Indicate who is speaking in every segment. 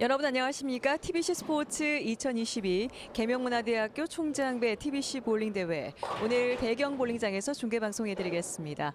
Speaker 1: 여러분 안녕하십니까? TBC 스포츠 2022 계명문화대학교 총장배 TBC 볼링 대회 오늘 대경 볼링장에서 중계 방송해 드리겠습니다.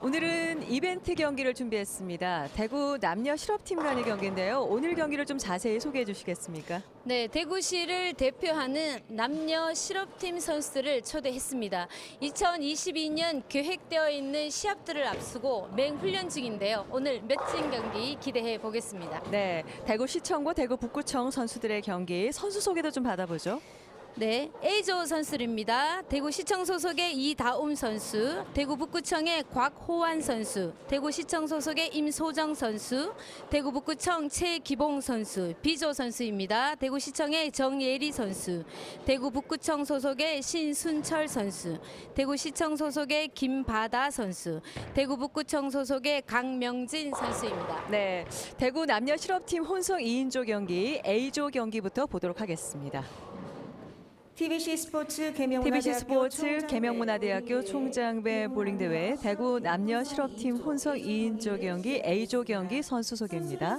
Speaker 1: 오늘은 이벤트 경기를 준비했습니다. 대구 남녀 실업팀 간의 경기인데요. 오늘 경기를 좀 자세히 소개해 주시겠습니까?
Speaker 2: 네, 대구시를 대표하는 남녀 실업팀 선수들을 초대했습니다. 2022년 계획되어 있는 시합들을 앞두고 맹훈련 중인데요. 오늘 멋진 경기 기대해 보겠습니다.
Speaker 1: 네, 대구 시청과 대구 북구청 선수들의 경기 선수 소개도 좀 받아보죠.
Speaker 2: 네, A조 선수입니다. 대구시청 소속의 이다움 선수, 대구 북구청의 곽호환 선수, 대구시청 소속의 임소정 선수, 대구 북구청 최기봉 선수, B조 선수입니다. 대구시청의 정예리 선수, 대구 북구청 소속의 신순철 선수, 대구시청 소속의 김바다 선수, 대구 북구청 소속의 강명진 선수입니다.
Speaker 1: 네, 대구 남녀 실업팀 혼성 2인조 경기 A조 경기부터 보도록 하겠습니다.
Speaker 3: TBC 스포츠 개명문화대학교
Speaker 1: TBC 스포츠
Speaker 3: 볼링대회
Speaker 1: 총장배 볼링 대회 대구 남녀 실업팀 혼성 2인조 경기 A조 경기 선수 소개입니다.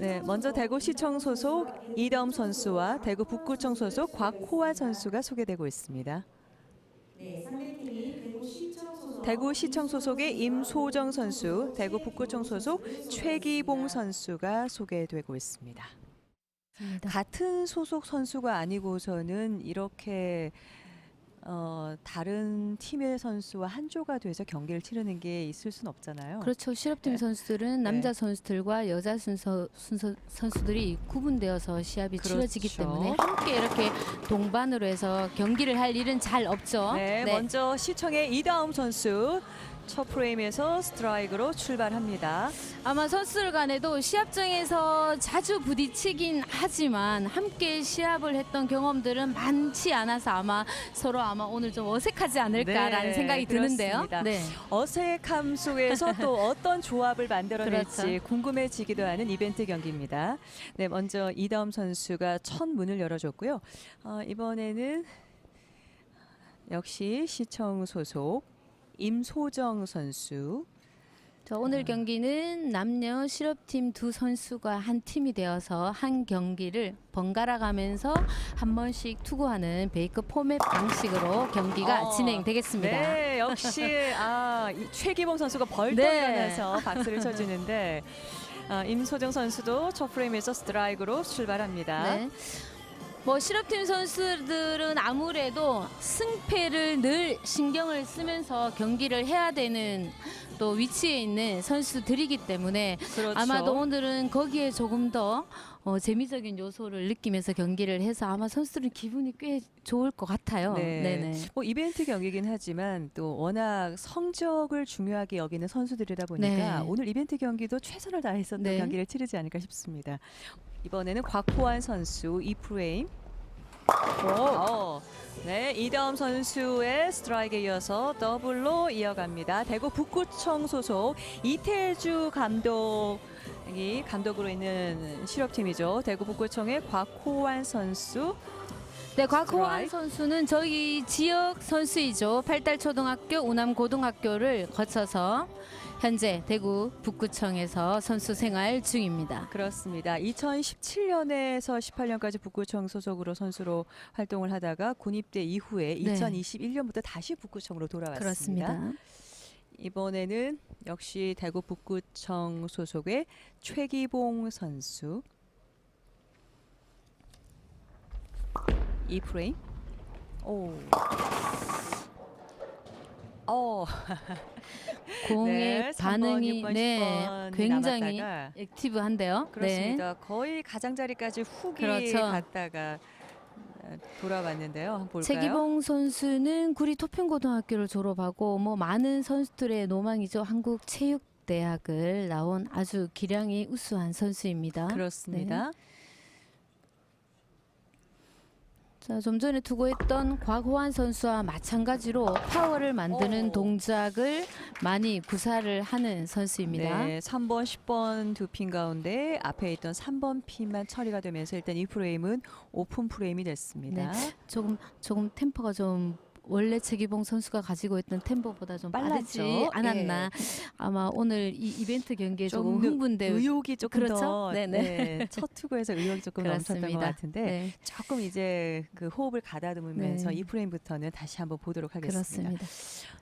Speaker 1: 네, 먼저 대구 시청 소속 이다음 선수와 대구 북구청 소속 곽호아 선수가 소개되고 있습니다.
Speaker 3: 대구시청 소속
Speaker 1: 대구 시청 소속의 임소정 선수, 대구 북구청 소속 최기봉 선수가 소개되고 있습니다. 같은 소속 선수가 아니고서는 이렇게 어, 다른 팀의 선수와 한 조가 돼서 경기를 치르는 게 있을 수는 없잖아요.
Speaker 2: 그렇죠. 실업팀
Speaker 1: 네.
Speaker 2: 선수들은 남자 선수들과 여자 순서, 순서 선수들이 구분되어서 시합이 치러지기
Speaker 1: 그렇죠.
Speaker 2: 때문에 함께 이렇게 동반으로 해서 경기를 할 일은 잘 없죠.
Speaker 1: 네, 먼저 시청의 이다음 선수 첫 프레임에서 스트라이크로 출발합니다.
Speaker 2: 아마 선수들 간에도 시합장에서 자주 부딪히긴 하지만 함께 시합을 했던 경험들은 많지 않아서 아마 서로 아마 오늘 좀 어색하지 않을까라는
Speaker 1: 네,
Speaker 2: 생각이 드는데요.
Speaker 1: 그렇습니다.
Speaker 2: 네.
Speaker 1: 어색함 속에서 또 어떤 조합을 만들어낼지
Speaker 2: 그렇죠.
Speaker 1: 궁금해지기도 하는 이벤트 경기입니다. 네, 먼저 이다음 선수가 첫 문을 열어줬고요. 어, 이번에는 역시 시청 소속 임소정 선수.
Speaker 2: 자,
Speaker 1: 아.
Speaker 2: 오늘 경기는 남녀 실업팀 두 선수가 한 팀이 되어서 한 경기를 번갈아 가면서 한 번씩 투구하는 베이크 포맷 방식으로 경기가
Speaker 1: 어,
Speaker 2: 진행되겠습니다.
Speaker 1: 네, 역시 아, 이 최기봉 선수가 벌떡
Speaker 2: 네.
Speaker 1: 일어나서 박수를 쳐주는데 아, 임소정 선수도 첫 프레임에서 스트라이크로 출발합니다.
Speaker 2: 네. 뭐 실업팀 선수들은 아무래도 승패를 늘 신경을 쓰면서 경기를 해야 되는 또 위치에 있는 선수들이기 때문에
Speaker 1: 그렇죠.
Speaker 2: 아마도 오늘은 거기에 조금 더 어, 재미적인 요소를 느끼면서 경기를 해서 아마 선수들은 기분이 꽤 좋을 것 같아요.
Speaker 1: 네.
Speaker 2: 네네.
Speaker 1: 뭐 이벤트 경기긴 하지만 또 워낙 성적을 중요하게 여기는 선수들이다 보니까
Speaker 2: 네.
Speaker 1: 오늘 이벤트 경기도 최선을 또
Speaker 2: 네.
Speaker 1: 경기를 치르지 않을까 싶습니다. 이번에는 곽호환 선수 이 프레임. 오. 네, 이다음 선수의 스트라이크에 이어서 더블로 이어갑니다. 대구 북구청 소속 이태주 감독 이 감독으로 있는 실업팀이죠. 대구 북구청의 곽호환 선수.
Speaker 2: 네, 곽호환
Speaker 1: 스트라이크.
Speaker 2: 선수는 저희 지역 선수이죠. 팔달 초등학교, 우남 고등학교를 거쳐서 현재 대구 북구청에서 선수 생활 중입니다.
Speaker 1: 그렇습니다. 2017년에서 18년까지 북구청 소속으로 선수로 활동을 하다가 군입대 이후에
Speaker 2: 네.
Speaker 1: 2021년부터 다시 북구청으로 돌아왔습니다.
Speaker 2: 그렇습니다.
Speaker 1: 이번에는 역시 대구 북구청 소속의 최기봉 선수. 이 프레임. 오. 어,
Speaker 2: 공의
Speaker 1: 네, 3번,
Speaker 2: 반응이
Speaker 1: 6번,
Speaker 2: 네,
Speaker 1: 10번이
Speaker 2: 굉장히
Speaker 1: 남았다가
Speaker 2: 액티브한데요. 네.
Speaker 1: 그렇습니다. 거의 가장자리까지 훅이
Speaker 2: 그렇죠.
Speaker 1: 갔다가 어, 돌아왔는데요. 볼까요?
Speaker 2: 최기봉 선수는 구리 토평고등학교를 졸업하고 뭐 많은 선수들의 노망이죠. 한국 체육 대학을 나온 아주 기량이 우수한 선수입니다.
Speaker 1: 그렇습니다.
Speaker 2: 자, 좀 전에 투구했던 곽호환 선수와 마찬가지로 파워를 만드는
Speaker 1: 오.
Speaker 2: 동작을 많이 구사를 하는 선수입니다.
Speaker 1: 네, 3번, 10번 두 핀 가운데 앞에 있던 3번 핀만 처리가 되면서 일단 이 프레임은 오픈 프레임이 됐습니다.
Speaker 2: 네. 조금 조금 템포가 좀 원래 최기봉 선수가 가지고 있던 템포보다 좀
Speaker 1: 빨랐죠.
Speaker 2: 빠르지 않았나. 아마 오늘 이 이벤트 경기에 조금
Speaker 1: 좀
Speaker 2: 흥분돼.
Speaker 1: 의욕이 조금
Speaker 2: 그렇죠?
Speaker 1: 더
Speaker 2: 네네.
Speaker 1: 네, 첫 투구에서 의욕이 조금 넘쳤던 것
Speaker 2: 그렇습니다.
Speaker 1: 같은데
Speaker 2: 네,
Speaker 1: 조금 이제 그 호흡을 가다듬으면서
Speaker 2: 네.
Speaker 1: 이 프레임부터는 다시 한번 보도록 하겠습니다.
Speaker 2: 그렇습니다.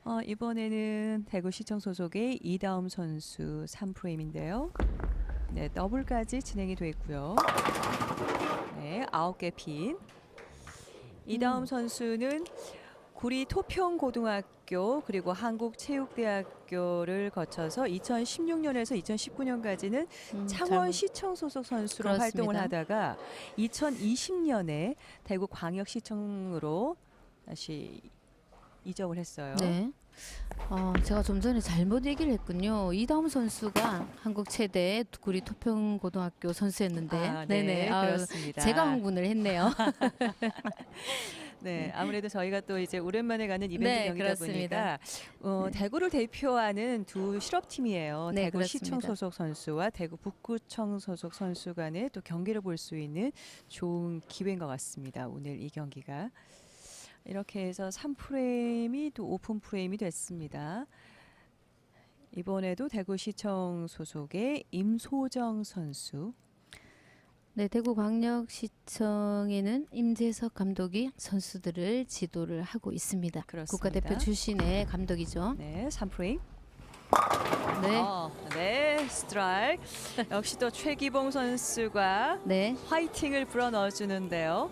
Speaker 1: 어, 이번에는 대구시청 소속의 이다음 선수 3프레임인데요. 네, 더블까지 진행이 돼 있고요. 네, 아홉 개 핀. 이다음
Speaker 2: 음.
Speaker 1: 선수는 구리 토평고등학교 그리고 한국체육대학교를 거쳐서 2016년에서 2019년까지는
Speaker 2: 음,
Speaker 1: 창원시청 소속 선수로
Speaker 2: 그렇습니다.
Speaker 1: 활동을 하다가 2020년에 대구 광역시청으로 다시 이적을 했어요.
Speaker 2: 네. 어, 제가 좀 전에 잘못 얘기를 했군요. 이다음 선수가 한국 최대 구리 토평고등학교 선수였는데,
Speaker 1: 아, 네,
Speaker 2: 네네. 아유,
Speaker 1: 그렇습니다.
Speaker 2: 제가 흥분을 했네요.
Speaker 1: 네, 아무래도 저희가 또 이제 오랜만에 가는 이벤트
Speaker 2: 네,
Speaker 1: 경기다
Speaker 2: 그렇습니다.
Speaker 1: 보니까 어,
Speaker 2: 네.
Speaker 1: 대구를 대표하는 두 실업팀이에요.
Speaker 2: 네,
Speaker 1: 대구 시청
Speaker 2: 그렇습니다.
Speaker 1: 소속 선수와 대구 북구청 소속 선수 간의 또 경기를 볼 수 있는 좋은 기회인 것 같습니다. 오늘 이 경기가 이렇게 해서 3프레임이 또 오픈 프레임이 됐습니다. 이번에도 대구시청 소속의 임소정 선수
Speaker 2: 네, 대구광역시청에는 임재석 감독이 선수들을 지도를 하고 있습니다.
Speaker 1: 그렇습니다.
Speaker 2: 국가대표 출신의 감독이죠.
Speaker 1: 네, 3프레임.
Speaker 2: 네,
Speaker 1: 어, 네, 스트라이크. 역시 또 최기봉 선수가
Speaker 2: 네,
Speaker 1: 화이팅을 불어 넣어주는데요.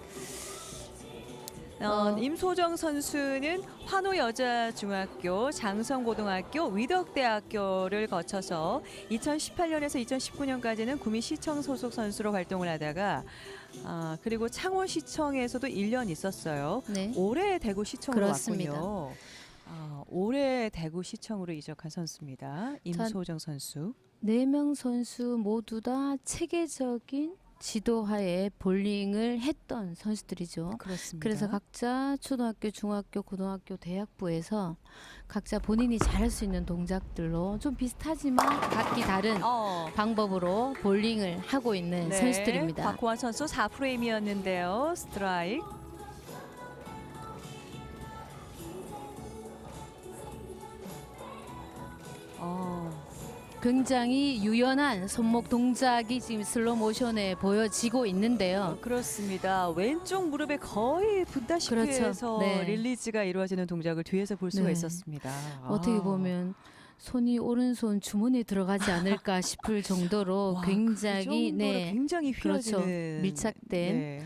Speaker 1: 어,
Speaker 2: 어.
Speaker 1: 임소정 선수는 환호 여자중학교, 장성고등학교, 위덕대학교를 거쳐서 2018년에서 2019년까지는 구미시청 소속 선수로 활동을 하다가 아, 그리고 창원시청에서도 1년 있었어요.
Speaker 2: 네.
Speaker 1: 올해 대구시청으로
Speaker 2: 그렇습니다.
Speaker 1: 왔군요. 아, 올해 대구시청으로 이적한 선수입니다. 임소정 선수.
Speaker 2: 네 명 선수 모두 다 체계적인 지도하에 볼링을 했던 선수들이죠.
Speaker 1: 그렇습니다.
Speaker 2: 그래서 각자 초등학교, 중학교, 고등학교, 대학부에서 각자 본인이 잘할 수 있는 동작들로 좀 비슷하지만 각기 다른
Speaker 1: 어,
Speaker 2: 방법으로 볼링을 하고 있는
Speaker 1: 네,
Speaker 2: 선수들입니다.
Speaker 1: 박호환 선수 4프레임이었는데요. 스트라이크.
Speaker 2: 굉장히 유연한 손목 동작이 지금 슬로 모션에 보여지고 있는데요.
Speaker 1: 그렇습니다. 왼쪽 무릎에 거의 붙다시피
Speaker 2: 그렇죠.
Speaker 1: 해서
Speaker 2: 네.
Speaker 1: 릴리즈가 이루어지는 동작을 뒤에서 볼 수가
Speaker 2: 네.
Speaker 1: 있었습니다.
Speaker 2: 어떻게
Speaker 1: 아.
Speaker 2: 보면 손이 오른손 주머니에 들어가지 않을까 싶을 정도로
Speaker 1: 와,
Speaker 2: 굉장히
Speaker 1: 그
Speaker 2: 네
Speaker 1: 굉장히
Speaker 2: 그렇죠.
Speaker 1: 휘어지는
Speaker 2: 밀착된
Speaker 1: 네,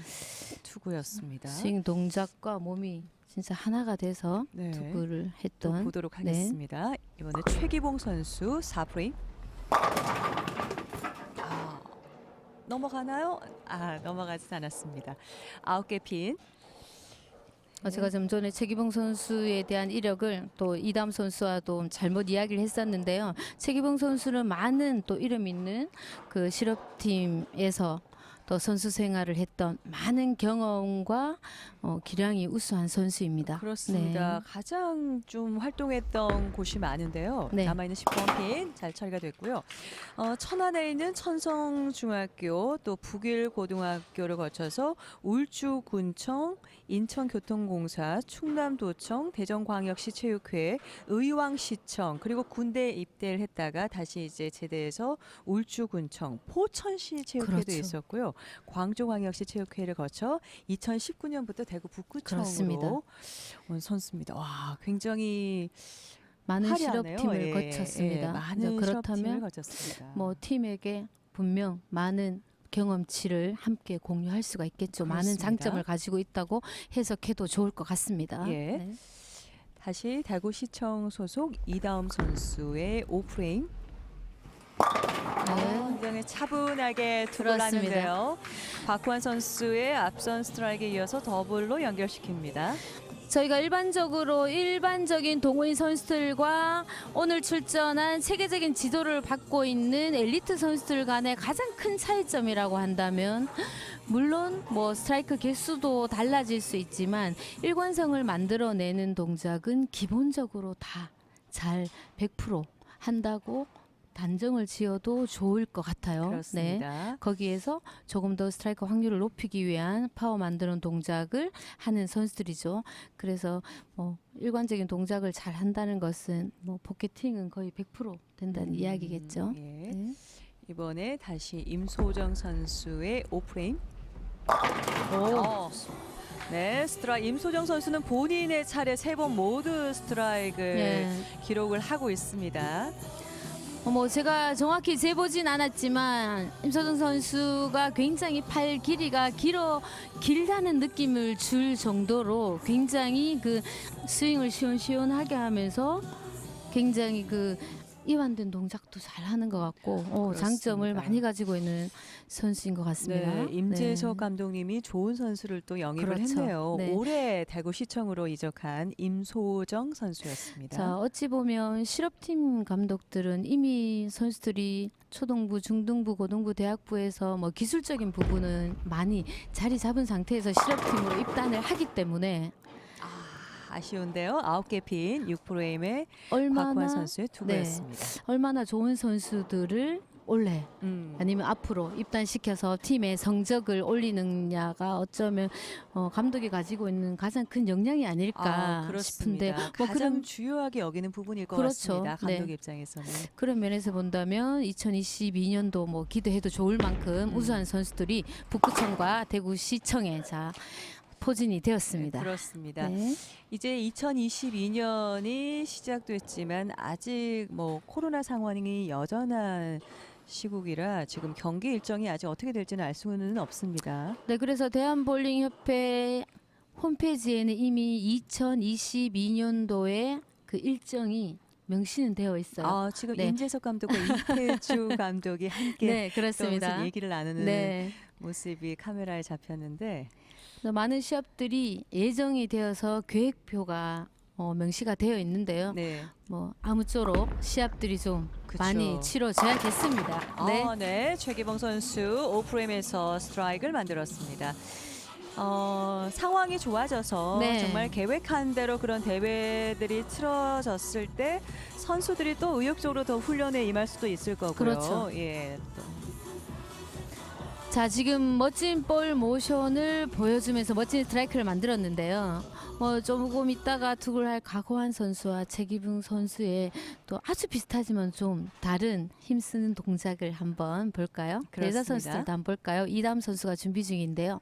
Speaker 1: 투구였습니다.
Speaker 2: 스윙 동작과 몸이 진짜 하나가 돼서
Speaker 1: 네.
Speaker 2: 투구를
Speaker 1: 또
Speaker 2: 했던
Speaker 1: 보도록
Speaker 2: 네.
Speaker 1: 하겠습니다. 이번에 최기봉 선수 4프레임. 아, 넘어가나요? 아, 넘어가진 않았습니다. 아홉 개 핀.
Speaker 2: 어, 제가 좀 전에 최기봉 선수에 대한 이력을 또 이담 선수와 도 잘못 이야기를 했었는데요. 최기봉 선수는 많은 또 이름 있는 그 실업팀에서 또 선수 생활을 했던 많은 경험과 어, 기량이 우수한 선수입니다.
Speaker 1: 그렇습니다.
Speaker 2: 네.
Speaker 1: 가장 좀 활동했던 곳이 많은데요.
Speaker 2: 네.
Speaker 1: 남아있는 10번 핀 잘 처리가 됐고요. 어, 천안에 있는 천성중학교 또 북일고등학교를 거쳐서 울주군청, 인천교통공사, 충남도청, 대전광역시 체육회, 의왕시청 그리고 군대에 입대를 했다가 다시 이제 제대해서 울주군청, 포천시 체육회도
Speaker 2: 그렇죠.
Speaker 1: 있었고요. 광주광역시 체육회를 거쳐 2019년부터 대구 북구청으로
Speaker 2: 그렇습니다.
Speaker 1: 온 선수입니다. 와, 굉장히
Speaker 2: 많은
Speaker 1: 화려하네요.
Speaker 2: 실업팀을
Speaker 1: 예,
Speaker 2: 거쳤습니다.
Speaker 1: 예, 많은 실업팀을
Speaker 2: 그렇다면
Speaker 1: 거쳤습니다.
Speaker 2: 뭐 팀에게 분명 많은 경험치를 함께 공유할 수가 있겠죠. 많은
Speaker 1: 그렇습니다.
Speaker 2: 장점을 가지고 있다고 해석해도 좋을 것 같습니다.
Speaker 1: 예.
Speaker 2: 네.
Speaker 1: 다시 대구시청 소속 이다음 선수의 오프레임.
Speaker 2: 네.
Speaker 1: 굉장히 차분하게 투구를
Speaker 2: 그렇습니다.
Speaker 1: 하는데요. 박환 선수의 앞선 스트라이크에 이어서 더블로 연결시킵니다.
Speaker 2: 저희가 일반적으로 일반적인 동호인 선수들과 오늘 출전한 세계적인 지도를 받고 있는 엘리트 선수들 간의 가장 큰 차이점이라고 한다면 물론 뭐 스트라이크 개수도 달라질 수 있지만 일관성을 만들어내는 동작은 기본적으로 다 잘 100% 한다고 단정을 지어도 좋을 것 같아요. 네.
Speaker 1: 그렇습니다.
Speaker 2: 거기에서 조금 더 스트라이크 확률을 높이기 위한 파워 만드는 동작을 하는 선수들이죠. 그래서 뭐 일관적인 동작을 잘 한다는 것은 뭐 포켓팅은 거의 100% 된다는
Speaker 1: 음,
Speaker 2: 이야기겠죠.
Speaker 1: 예.
Speaker 2: 네.
Speaker 1: 이번에 다시 임소정 선수의 오프레임.
Speaker 2: 오.
Speaker 1: 어. 네, 스트라이크. 임소정 선수는 본인의 차례 세 번 모두 스트라이크를
Speaker 2: 예.
Speaker 1: 기록을 하고 있습니다.
Speaker 2: 어, 뭐 제가 정확히 재보진 않았지만 임서정 선수가 굉장히 팔 길이가 길어 길다는 느낌을 줄 정도로 굉장히 그 스윙을 시원시원하게 하면서 굉장히 그 이완된 동작도 잘 하는 것 같고 어, 장점을. 많이 가지고 있는 선수인 것 같습니다.
Speaker 1: 네, 임재석
Speaker 2: 네.
Speaker 1: 감독님이 좋은 선수를 또 영입을
Speaker 2: 그렇죠.
Speaker 1: 했네요.
Speaker 2: 네.
Speaker 1: 올해 대구 시청으로 이적한 임소정 선수였습니다.
Speaker 2: 자 어찌 보면 실업팀 감독들은 이미 선수들이 초등부, 중등부, 고등부, 대학부에서 뭐 기술적인 부분은 많이 자리 잡은 상태에서 실업팀으로 입단을 하기 때문에
Speaker 1: 아, 아쉬운데요. 아홉 개핀 6프레임의
Speaker 2: 얼마나
Speaker 1: 곽관 선수의
Speaker 2: 네.
Speaker 1: 투구였습니다.
Speaker 2: 얼마나 좋은 선수들을 올해
Speaker 1: 음.
Speaker 2: 아니면 앞으로 입단시켜서 팀의 성적을 올리느냐가 어쩌면 어, 감독이 가지고 있는 가장 큰 역량이 아닐까
Speaker 1: 아.
Speaker 2: 싶은데 뭐
Speaker 1: 가장
Speaker 2: 그런
Speaker 1: 주요하게 여기는 부분일 것
Speaker 2: 그렇죠.
Speaker 1: 같습니다. 감독
Speaker 2: 네.
Speaker 1: 입장에서는.
Speaker 2: 그런 면에서 본다면 2022년도 뭐 기대해도 좋을 만큼
Speaker 1: 음.
Speaker 2: 우수한 선수들이 북구청과 대구시청에 자 포진이 되었습니다.
Speaker 1: 네, 그렇습니다.
Speaker 2: 네.
Speaker 1: 이제 2022년이 시작됐지만 아직 뭐 코로나 상황이 여전한 시국이라 지금 경기 일정이 아직 어떻게 될지는 알 수는 없습니다.
Speaker 2: 네, 그래서 대한볼링협회 홈페이지에는 이미 2022년도에 그 일정이 명시는 되어 있어요.
Speaker 1: 아, 지금
Speaker 2: 네.
Speaker 1: 임재석 감독과 이태주 감독이 함께
Speaker 2: 네,
Speaker 1: 또
Speaker 2: 그렇습니다.
Speaker 1: 얘기를 나누는
Speaker 2: 네.
Speaker 1: 모습이 카메라에 잡혔는데
Speaker 2: 그래서 많은 시합들이 예정이 되어서 계획표가 어, 명시가 되어 있는데요.
Speaker 1: 네.
Speaker 2: 뭐 아무쪼록 시합들이 좀
Speaker 1: 그쵸.
Speaker 2: 많이 치러져야겠습니다. 네.
Speaker 1: 아, 네. 최기봉 선수 오프레임에서 스트라이크를 만들었습니다. 어, 상황이 좋아져서
Speaker 2: 네.
Speaker 1: 정말 계획한 대로 그런 대회들이 틀어졌을 때 선수들이 또 의욕적으로 더 훈련에 임할 수도 있을 거고요.
Speaker 2: 그렇죠.
Speaker 1: 예. 또
Speaker 2: 자, 지금 멋진 볼 모션을 보여주면서 멋진 스트라이크를 만들었는데요. 뭐 조금 있다가 투구를 할 각오한 선수와 최기붕 선수의 또 아주 비슷하지만 좀 다른 힘쓰는 동작을 한번 볼까요? 여자. 선수들도 한번 볼까요? 이담 선수가 준비 중인데요.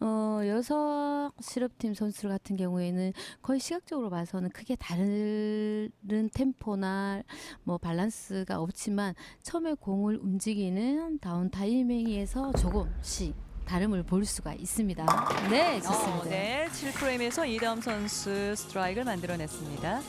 Speaker 2: 어, 여성 실업팀 선수들 같은 경우에는 거의 시각적으로 봐서는 크게 다른 템포나 뭐 밸런스가 없지만 처음에 공을 움직이는 다운 타이밍에서 조금씩 다름을 볼 수가 있습니다. 네, 좋습니다.
Speaker 1: 어, 네. 7프레임에서 이다음 선수 스트라이크를 만들어냈습니다.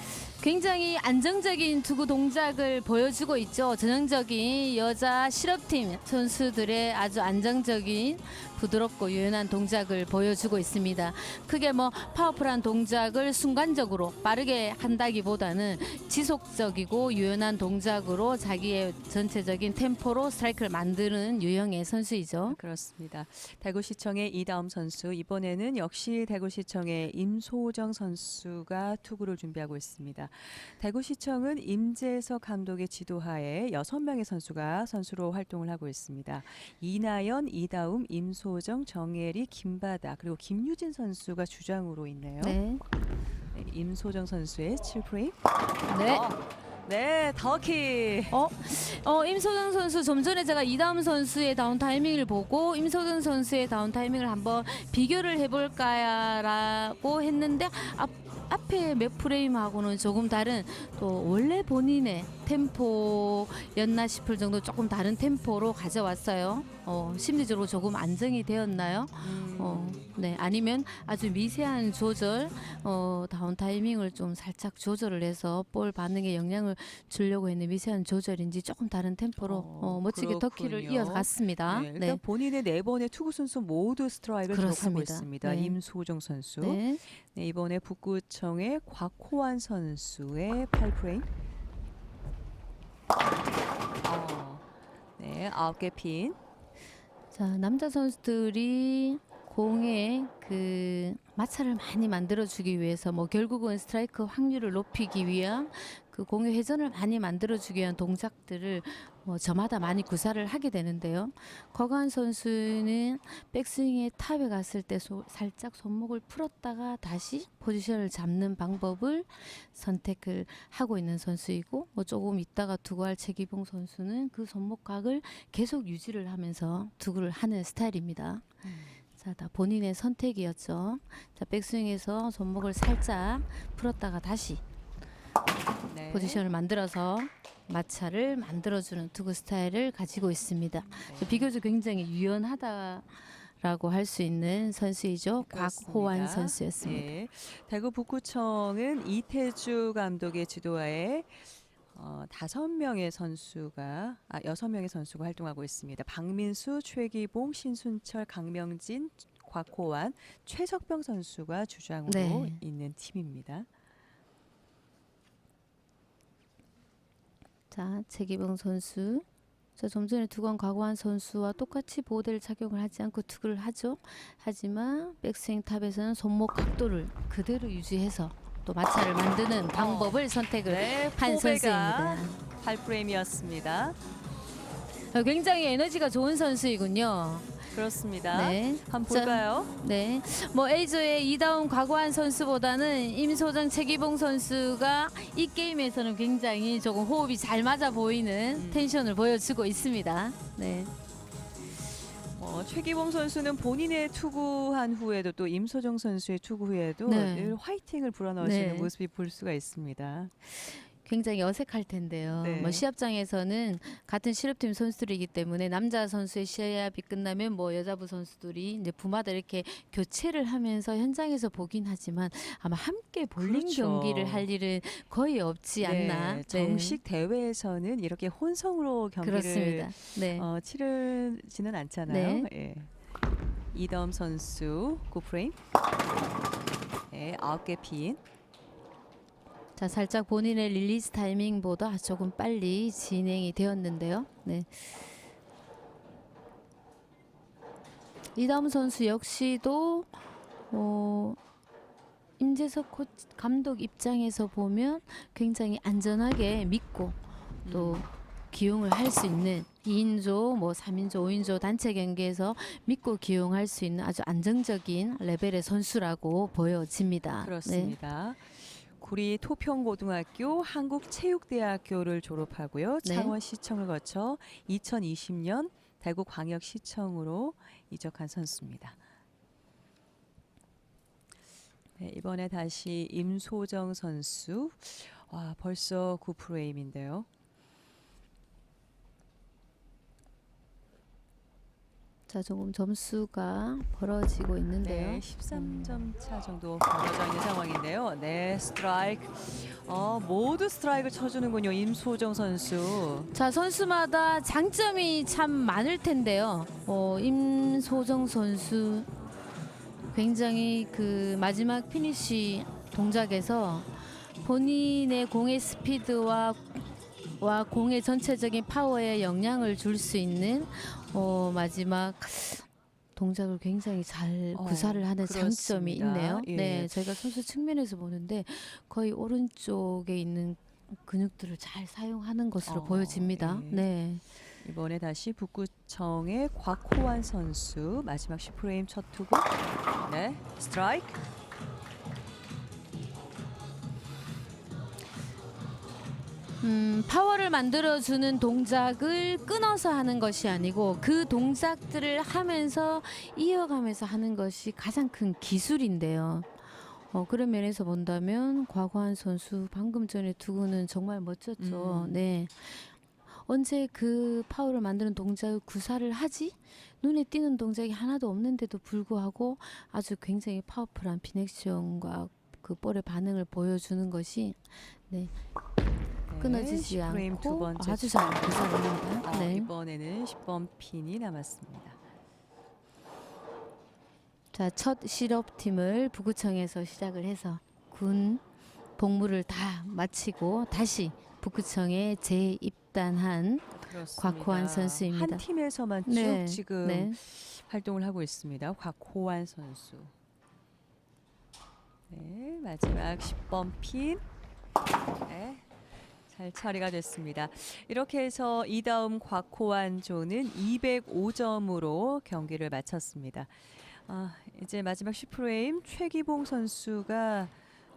Speaker 2: 굉장히 안정적인 투구 동작을 보여주고 있죠. 전형적인 여자 실업팀 선수들의 아주 안정적인 부드럽고 유연한 동작을 보여주고 있습니다. 크게 뭐 파워풀한 동작을 순간적으로 빠르게 한다기보다는 지속적이고 유연한 동작으로 자기의 전체적인 템포로 스트라이크를 만드는 유형의 선수이죠.
Speaker 1: 그렇습니다. 대구시청의 이다음 선수 이번에는 역시 대구시청의 임소정 선수가 투구를 준비하고 있습니다. 대구시청은 임재석 감독의 지도하에 여섯 명의 선수가 선수로 활동을 하고 있습니다. 이나연, 이다움, 임소 정, 정예리, 김바다 그리고 김유진 선수가 주장으로 있네요.
Speaker 2: 네.
Speaker 1: 네, 임소정 선수의 7프레임.
Speaker 2: 네.
Speaker 1: 네, 더키.
Speaker 2: 어, 어 임소정 선수 좀 전에 제가 이다음 선수의 다운 타이밍을 보고 임소정 선수의 다운 타이밍을 한번 비교를 해볼까라고 했는데 앞 앞에 몇 프레임하고는 조금 다른 또 원래 본인의 템포였나 싶을 정도 조금 다른 템포로 가져왔어요. 어, 심리적으로 조금 안정이 되었나요?
Speaker 1: 음,
Speaker 2: 어, 네, 아니면 아주 미세한 조절, 어, 다운 타이밍을 좀 살짝 조절을 해서 볼 반응에 영향을 주려고 했는 미세한 조절인지 조금 다른 템포로
Speaker 1: 어,
Speaker 2: 어, 멋지게 터키를
Speaker 1: 그렇군요.
Speaker 2: 이어갔습니다.
Speaker 1: 네, 일단
Speaker 2: 네,
Speaker 1: 본인의 네 번의 투구 선수 모두 스트라이크를 기록하고
Speaker 2: 그렇습니다.
Speaker 1: 있습니다.
Speaker 2: 네.
Speaker 1: 임소정 선수.
Speaker 2: 네.
Speaker 1: 네, 이번에 북구청의 곽호환 선수의 8프레임. 어, 네, 아홉 개 핀.
Speaker 2: 자, 남자 선수들이 공에 그 마찰을 많이 만들어주기 위해서 뭐 결국은 스트라이크 확률을 높이기 위한 그 공의 회전을 많이 만들어주기 위한 동작들을 뭐 저마다 많이 구사를 하게 되는데요. 거관 선수는 백스윙의 탑에 갔을 때 소- 살짝 손목을 풀었다가 다시 포지션을 잡는 방법을 선택을 하고 있는 선수이고 뭐 조금 있다가 두고 할 최기봉 선수는 그 손목각을 계속 유지를 하면서 두구를 하는 스타일입니다. 자, 다 본인의 선택이었죠. 자, 백스윙에서 손목을 살짝 풀었다가 다시
Speaker 1: 네.
Speaker 2: 포지션을 만들어서 마찰을 만들어주는 투구 스타일을 가지고 있습니다.
Speaker 1: 네.
Speaker 2: 비교적 굉장히 유연하다 라고 할 수 있는 선수이죠.
Speaker 1: 그렇습니다.
Speaker 2: 곽호환 선수였습니다.
Speaker 1: 예. 대구 북구청은 이태주 감독의 지도하에 어, 다섯 명의 선수가 아 여섯 명의 선수가 활동하고 있습니다. 박민수, 최기봉, 신순철, 강명진, 곽호환, 최석병 선수가 주장으로
Speaker 2: 네.
Speaker 1: 있는 팀입니다.
Speaker 2: 자, 최기봉 선수. 자, 좀 전에 두건 곽호환 선수와 똑같이 보호대를 착용을 하지 않고 투구를 하죠. 하지만 백스윙 탑에서는 손목 각도를 그대로 유지해서 또 마찰을 만드는 방법을 선택을
Speaker 1: 네,
Speaker 2: 한 선수입니다.
Speaker 1: 8프레임이었습니다.
Speaker 2: 어, 굉장히 에너지가 좋은 선수이군요.
Speaker 1: 그렇습니다.
Speaker 2: 네.
Speaker 1: 한번
Speaker 2: 자,
Speaker 1: 볼까요?
Speaker 2: 네. 뭐 A조의 이다운 곽호환 선수보다는 임소정 최기봉 선수가 이 게임에서는 굉장히 조금 호흡이 잘 맞아 보이는
Speaker 1: 음.
Speaker 2: 텐션을 보여주고 있습니다. 네.
Speaker 1: 어, 최기봉 선수는 본인의 투구한 후에도 또 임소정 선수의 투구 후에도
Speaker 2: 네.
Speaker 1: 늘 화이팅을 불어넣으시는
Speaker 2: 네.
Speaker 1: 모습이 볼 수가 있습니다.
Speaker 2: 굉장히 어색할 텐데요.
Speaker 1: 네.
Speaker 2: 뭐 시합장에서는 같은 실업팀 선수들이기 때문에 남자 선수의 시합이 끝나면 뭐 여자부 선수들이 이제 부마다 이렇게 교체를 하면서 현장에서 보긴 하지만 아마 함께 볼링
Speaker 1: 그렇죠.
Speaker 2: 경기를 할 일은 거의 없지 않나.
Speaker 1: 네, 정식 대회에서는 이렇게 혼성으로 경기를.
Speaker 2: 네.
Speaker 1: 어, 치르지는 않잖아요. 예. 이덤 선수 9프레임. 네, 9개 핀.
Speaker 2: 자, 살짝 본인의 릴리즈 타이밍보다 조금 빨리 진행이 되었는데요. 네. 이다음 선수 역시도 어, 임재석 코치, 감독 입장에서 보면 굉장히 안전하게 믿고 또
Speaker 1: 음.
Speaker 2: 기용을 할 수 있는 2인조, 뭐 3인조, 5인조 단체 경기에서 믿고 기용할 수 있는 아주 안정적인 레벨의 선수라고 보여집니다. 네.
Speaker 1: 그렇습니다. 구리 토평고등학교 한국체육대학교를 졸업하고요.
Speaker 2: 네.
Speaker 1: 창원시청을 거쳐 2020년 대구광역시청으로 이적한 선수입니다. 네, 이번에 다시 임소정 선수. 와, 벌써 9프레임인데요.
Speaker 2: 자 조금 점수가 벌어지고 있는데요.
Speaker 1: 네, 13점 차 정도 벌어져 있는 상황인데요. 네, 스트라이크. 어, 모두 스트라이크를 쳐주는군요. 임소정 선수.
Speaker 2: 자 선수마다 장점이 참 많을 텐데요. 어, 임소정 선수 굉장히 그 마지막 피니시 동작에서 본인의 공의 스피드와 와 공의 전체적인 파워에 영향을 줄 수 있는 어, 마지막 동작을 굉장히 잘
Speaker 1: 어,
Speaker 2: 구사를 하는 장점이
Speaker 1: 그렇습니다.
Speaker 2: 있네요.
Speaker 1: 예.
Speaker 2: 네, 저희가 선수 측면에서 보는데 거의 오른쪽에 있는 근육들을 잘 사용하는 것으로
Speaker 1: 어,
Speaker 2: 보여집니다.
Speaker 1: 예.
Speaker 2: 네.
Speaker 1: 이번에 다시 북구청의 곽호환 선수 마지막 10프레임 첫 투구. 네, 스트라이크.
Speaker 2: 음, 파워를 만들어주는 동작을 끊어서 하는 것이 아니고 그 동작들을 하면서 이어가면서 하는 것이 가장 큰 기술인데요. 어, 그런 면에서 본다면 곽호환 선수 방금 전에 두고는 정말 멋졌죠.
Speaker 1: 음.
Speaker 2: 네. 언제 그 파워를 만드는 동작을 구사를 하지? 눈에 띄는 동작이 하나도 없는데도 불구하고 아주 굉장히 파워풀한 비넥션과 그 볼의 반응을 보여주는 것이
Speaker 1: 네,
Speaker 2: 끊어지지
Speaker 1: 10프레임 두
Speaker 2: 않고
Speaker 1: 번째
Speaker 2: 아주
Speaker 1: 투구.
Speaker 2: 잘 구사를 합니다.
Speaker 1: 어,
Speaker 2: 네.
Speaker 1: 이번에는 10번 핀이 남았습니다.
Speaker 2: 자, 첫 실업팀을 부구청에서 시작을 해서 군 복무를 다 마치고 다시 부구청에 재입단한
Speaker 1: 그렇습니다.
Speaker 2: 곽호환 선수입니다.
Speaker 1: 한 팀에서만 쭉
Speaker 2: 네,
Speaker 1: 지금
Speaker 2: 네.
Speaker 1: 활동을 하고 있습니다. 곽호환 선수. 네, 마지막 10번 핀. 네. 잘 처리가 됐습니다. 이렇게 해서 이다음 곽호환 조는 205점으로 경기를 마쳤습니다. 아, 이제 마지막 10프레임 최기봉 선수가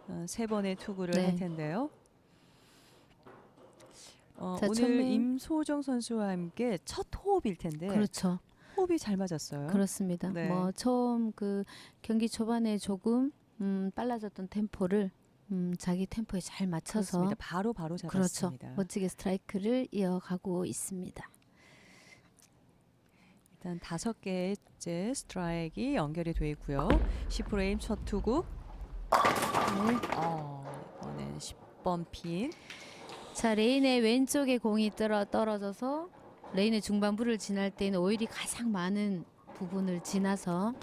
Speaker 1: 어, 세 번의 투구를
Speaker 2: 네.
Speaker 1: 할 텐데요. 어,
Speaker 2: 자,
Speaker 1: 오늘
Speaker 2: 처음에-
Speaker 1: 임소정 선수와 함께 첫 호흡일 텐데
Speaker 2: 그렇죠.
Speaker 1: 호흡이 잘 맞았어요.
Speaker 2: 그렇습니다.
Speaker 1: 네.
Speaker 2: 뭐 처음 그 경기 초반에 조금 음, 빨라졌던 템포를 음, 자기 템포에 잘 맞춰서
Speaker 1: 그렇습니다. 바로 바로
Speaker 2: 그렇죠.
Speaker 1: 잡았습니다.
Speaker 2: 멋지게 스트라이크를 이어가고 있습니다.
Speaker 1: 일단 다섯 이제 스트라이크가 연결이 돼 있고요. 10프레임 첫 투구.
Speaker 2: 네.
Speaker 1: 어, 이번엔 10번 핀.
Speaker 2: 자 레인의 왼쪽에 공이 떨어 떨어져서 레인의 중반부를 지날 때는 오일이 가장 많은 부분을 지나서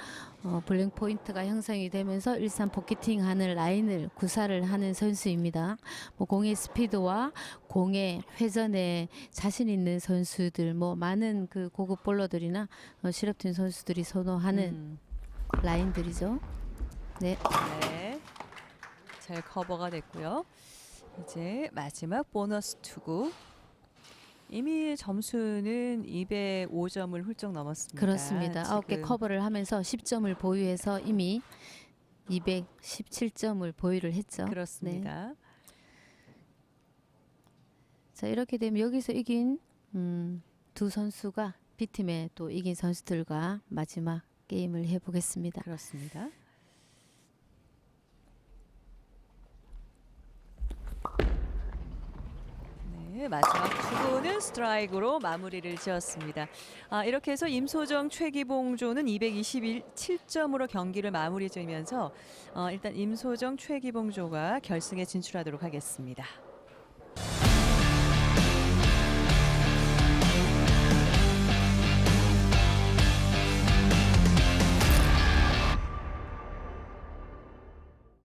Speaker 2: 어, 블랭 포인트가 형성이 되면서 일산 포켓팅하는 라인을 구사를 하는 선수입니다. 뭐 공의 스피드와 공의 회전에 자신 있는 선수들, 뭐 많은 그 고급 볼러들이나 어, 실업팀 선수들이 선호하는
Speaker 1: 음,
Speaker 2: 라인들이죠. 네,
Speaker 1: 네. 잘 커버가 됐고요. 이제 마지막 보너스 투구. 이미 점수는 205점을 훌쩍 넘었습니다.
Speaker 2: 그렇습니다. 아홉 개
Speaker 1: 지금
Speaker 2: 커버를 하면서 10점을 보유해서 이미 217점을 보유를 했죠.
Speaker 1: 그렇습니다.
Speaker 2: 자 이렇게 되면 여기서 이긴 음, 두 선수가 B팀에 또 이긴 선수들과 마지막 게임을 해보겠습니다.
Speaker 1: 그렇습니다. 네, 마지막 투구는 스트라이크로 마무리를 지었습니다. 아, 이렇게 해서 임소정 최기봉 조는 227점으로 경기를 마무리 지으면서 어, 일단 임소정 최기봉 조가 결승에 진출하도록 하겠습니다.